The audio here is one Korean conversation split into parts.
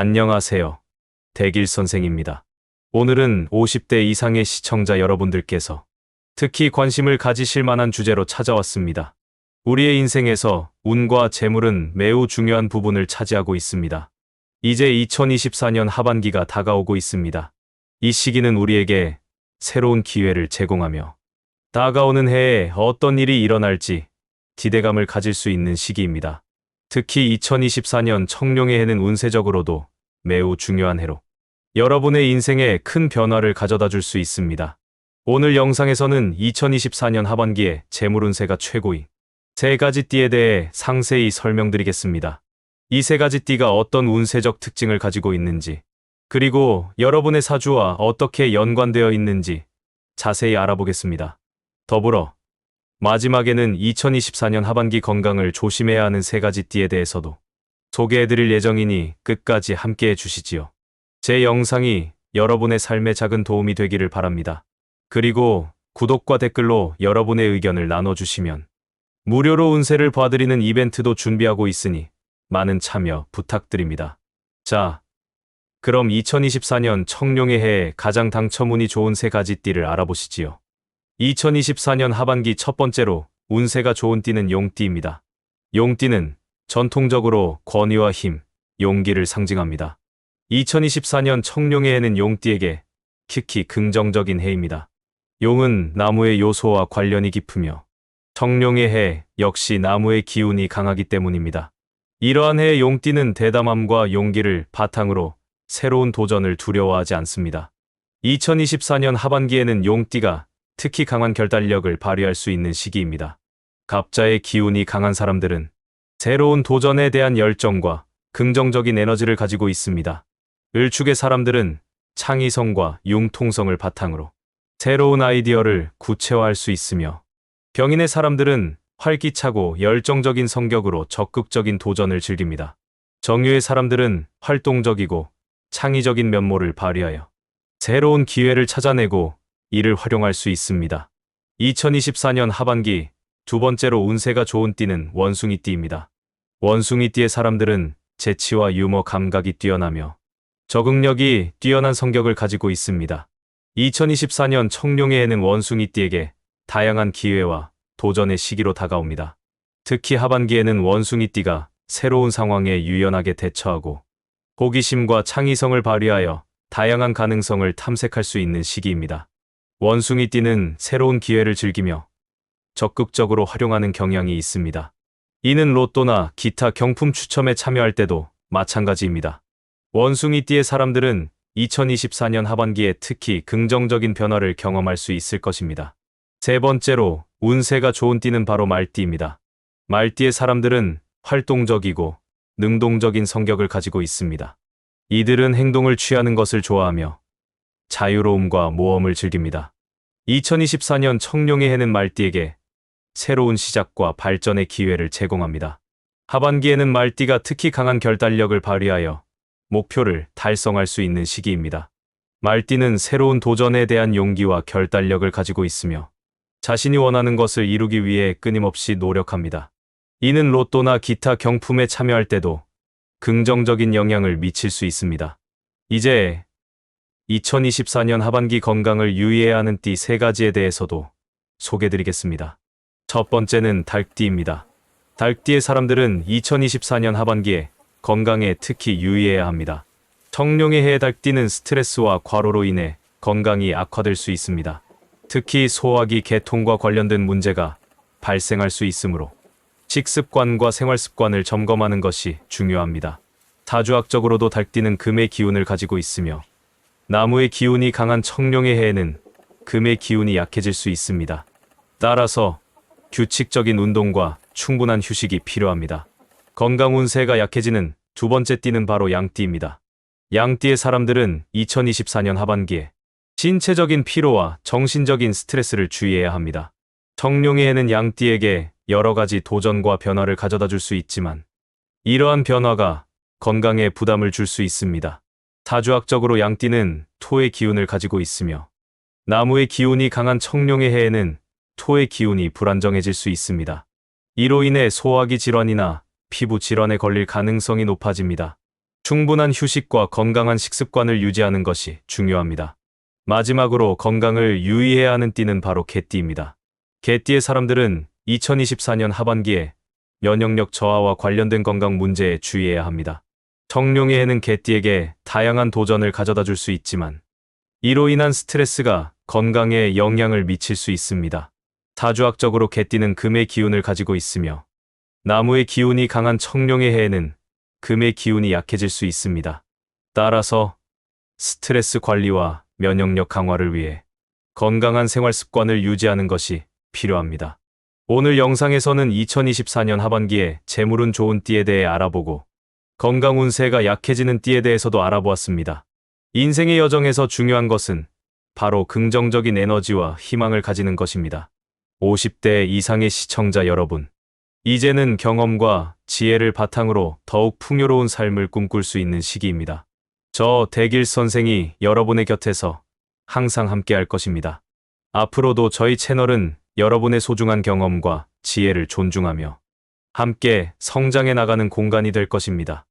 안녕하세요. 대길 선생입니다. 오늘은 50대 이상의 시청자 여러분들께서 특히 관심을 가지실 만한 주제로 찾아왔습니다. 우리의 인생에서 운과 재물은 매우 중요한 부분을 차지하고 있습니다. 이제 2024년 하반기가 다가오고 있습니다. 이 시기는 우리에게 새로운 기회를 제공하며 다가오는 해에 어떤 일이 일어날지 기대감을 가질 수 있는 시기입니다. 특히 2024년 청룡의 해는 운세적으로도 매우 중요한 해로 여러분의 인생에 큰 변화를 가져다 줄 수 있습니다. 오늘 영상에서는 2024년 하반기에 재물운세가 최고인 세 가지 띠에 대해 상세히 설명드리겠습니다. 이 세 가지 띠가 어떤 운세적 특징을 가지고 있는지, 그리고 여러분의 사주와 어떻게 연관되어 있는지 자세히 알아보겠습니다. 더불어 마지막에는 2024년 하반기 건강을 조심해야 하는 세 가지 띠에 대해서도 소개해드릴 예정이니 끝까지 함께 해 주시지요. 제 영상이 여러분의 삶에 작은 도움이 되기를 바랍니다. 그리고 구독과 댓글로 여러분의 의견을 나눠주시면 무료로 운세를 봐드리는 이벤트도 준비하고 있으니 많은 참여 부탁드립니다. 자, 그럼 2024년 청룡의 해에 가장 당첨운이 좋은 세 가지 띠를 알아보시지요. 2024년 하반기 첫 번째로 운세가 좋은 띠는 용띠입니다. 용띠는 전통적으로 권위와 힘, 용기를 상징합니다. 2024년 청룡의 해는 용띠에게 특히 긍정적인 해입니다. 용은 나무의 요소와 관련이 깊으며 청룡의 해 역시 나무의 기운이 강하기 때문입니다. 이러한 해의 용띠는 대담함과 용기를 바탕으로 새로운 도전을 두려워하지 않습니다. 2024년 하반기에는 용띠가 특히 강한 결단력을 발휘할 수 있는 시기입니다. 갑자의 기운이 강한 사람들은 새로운 도전에 대한 열정과 긍정적인 에너지를 가지고 있습니다. 을축의 사람들은 창의성과 융통성을 바탕으로 새로운 아이디어를 구체화할 수 있으며 병인의 사람들은 활기차고 열정적인 성격으로 적극적인 도전을 즐깁니다. 정유의 사람들은 활동적이고 창의적인 면모를 발휘하여 새로운 기회를 찾아내고 이를 활용할 수 있습니다. 2024년 하반기 두 번째로 운세가 좋은 띠는 원숭이띠입니다. 원숭이띠의 사람들은 재치와 유머 감각이 뛰어나며 적응력이 뛰어난 성격을 가지고 있습니다. 2024년 청룡의 해는 원숭이띠에게 다양한 기회와 도전의 시기로 다가옵니다. 특히 하반기에는 원숭이띠가 새로운 상황에 유연하게 대처하고 호기심과 창의성을 발휘하여 다양한 가능성을 탐색할 수 있는 시기입니다. 원숭이 띠는 새로운 기회를 즐기며 적극적으로 활용하는 경향이 있습니다. 이는 로또나 기타 경품 추첨에 참여할 때도 마찬가지입니다. 원숭이 띠의 사람들은 2024년 하반기에 특히 긍정적인 변화를 경험할 수 있을 것입니다. 세 번째로 운세가 좋은 띠는 바로 말띠입니다. 말띠의 사람들은 활동적이고 능동적인 성격을 가지고 있습니다. 이들은 행동을 취하는 것을 좋아하며 자유로움과 모험을 즐깁니다. 2024년 청룡의 해는 말띠에게 새로운 시작과 발전의 기회를 제공합니다. 하반기에는 말띠가 특히 강한 결단력을 발휘하여 목표를 달성할 수 있는 시기입니다. 말띠는 새로운 도전에 대한 용기와 결단력을 가지고 있으며 자신이 원하는 것을 이루기 위해 끊임없이 노력합니다. 이는 로또나 기타 경품에 참여할 때도 긍정적인 영향을 미칠 수 있습니다. 이제 2024년 하반기 건강을 유의해야 하는 띠 세 가지에 대해서도 소개드리겠습니다. 첫 번째는 달띠입니다. 달띠의 사람들은 2024년 하반기에 건강에 특히 유의해야 합니다. 청룡의 해 달띠는 스트레스와 과로로 인해 건강이 악화될 수 있습니다. 특히 소화기 개통과 관련된 문제가 발생할 수 있으므로 식습관과 생활습관을 점검하는 것이 중요합니다. 사주학적으로도 달띠는 금의 기운을 가지고 있으며 나무의 기운이 강한 청룡의 해에는 금의 기운이 약해질 수 있습니다. 따라서 규칙적인 운동과 충분한 휴식이 필요합니다. 건강 운세가 약해지는 두 번째 띠는 바로 양띠입니다. 양띠의 사람들은 2024년 하반기에 신체적인 피로와 정신적인 스트레스를 주의해야 합니다. 청룡의 해는 양띠에게 여러 가지 도전과 변화를 가져다 줄 수 있지만 이러한 변화가 건강에 부담을 줄 수 있습니다. 사주학적으로 양띠는 토의 기운을 가지고 있으며 나무의 기운이 강한 청룡의 해에는 토의 기운이 불안정해질 수 있습니다. 이로 인해 소화기 질환이나 피부 질환에 걸릴 가능성이 높아집니다. 충분한 휴식과 건강한 식습관을 유지하는 것이 중요합니다. 마지막으로 건강을 유의해야 하는 띠는 바로 개띠입니다. 개띠의 사람들은 2024년 하반기에 면역력 저하와 관련된 건강 문제에 주의해야 합니다. 청룡의 해는 개띠에게 다양한 도전을 가져다 줄 수 있지만 이로 인한 스트레스가 건강에 영향을 미칠 수 있습니다. 사주학적으로 개띠는 금의 기운을 가지고 있으며 나무의 기운이 강한 청룡의 해에는 금의 기운이 약해질 수 있습니다. 따라서 스트레스 관리와 면역력 강화를 위해 건강한 생활 습관을 유지하는 것이 필요합니다. 오늘 영상에서는 2024년 하반기에 재물운 좋은 띠에 대해 알아보고 건강 운세가 약해지는 띠에 대해서도 알아보았습니다. 인생의 여정에서 중요한 것은 바로 긍정적인 에너지와 희망을 가지는 것입니다. 50대 이상의 시청자 여러분, 이제는 경험과 지혜를 바탕으로 더욱 풍요로운 삶을 꿈꿀 수 있는 시기입니다. 저 대길 선생이 여러분의 곁에서 항상 함께 할 것입니다. 앞으로도 저희 채널은 여러분의 소중한 경험과 지혜를 존중하며 함께 성장해 나가는 공간이 될 것입니다.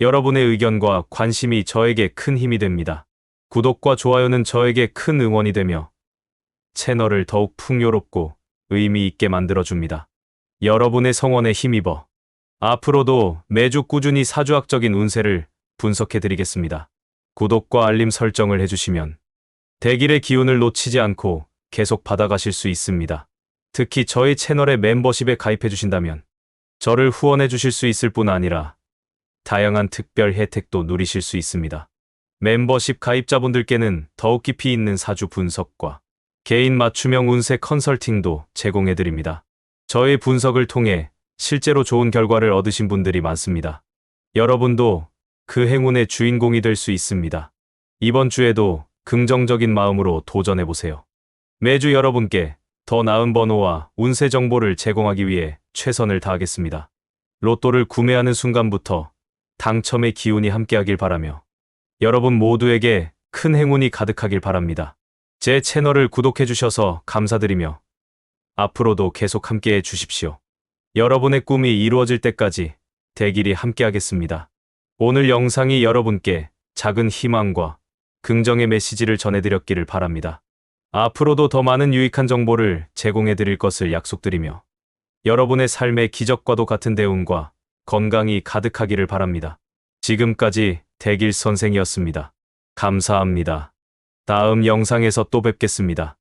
여러분의 의견과 관심이 저에게 큰 힘이 됩니다. 구독과 좋아요는 저에게 큰 응원이 되며 채널을 더욱 풍요롭고 의미 있게 만들어줍니다. 여러분의 성원에 힘입어 앞으로도 매주 꾸준히 사주학적인 운세를 분석해 드리겠습니다. 구독과 알림 설정을 해주시면 대길의 기운을 놓치지 않고 계속 받아가실 수 있습니다. 특히 저희 채널의 멤버십에 가입해 주신다면 저를 후원해 주실 수 있을 뿐 아니라 다양한 특별 혜택도 누리실 수 있습니다. 멤버십 가입자분들께는 더욱 깊이 있는 사주 분석과 개인 맞춤형 운세 컨설팅도 제공해 드립니다. 저의 분석을 통해 실제로 좋은 결과를 얻으신 분들이 많습니다. 여러분도 그 행운의 주인공이 될 수 있습니다. 이번 주에도 긍정적인 마음으로 도전해 보세요. 매주 여러분께 더 나은 번호와 운세 정보를 제공하기 위해 최선을 다하겠습니다. 로또를 구매하는 순간부터 당첨의 기운이 함께하길 바라며 여러분 모두에게 큰 행운이 가득하길 바랍니다. 제 채널을 구독해 주셔서 감사드리며 앞으로도 계속 함께해 주십시오. 여러분의 꿈이 이루어질 때까지 대길이 함께하겠습니다. 오늘 영상이 여러분께 작은 희망과 긍정의 메시지를 전해드렸기를 바랍니다. 앞으로도 더 많은 유익한 정보를 제공해 드릴 것을 약속드리며 여러분의 삶의 기적과도 같은 대운과 건강이 가득하기를 바랍니다. 지금까지 대길 선생이었습니다. 감사합니다. 다음 영상에서 또 뵙겠습니다.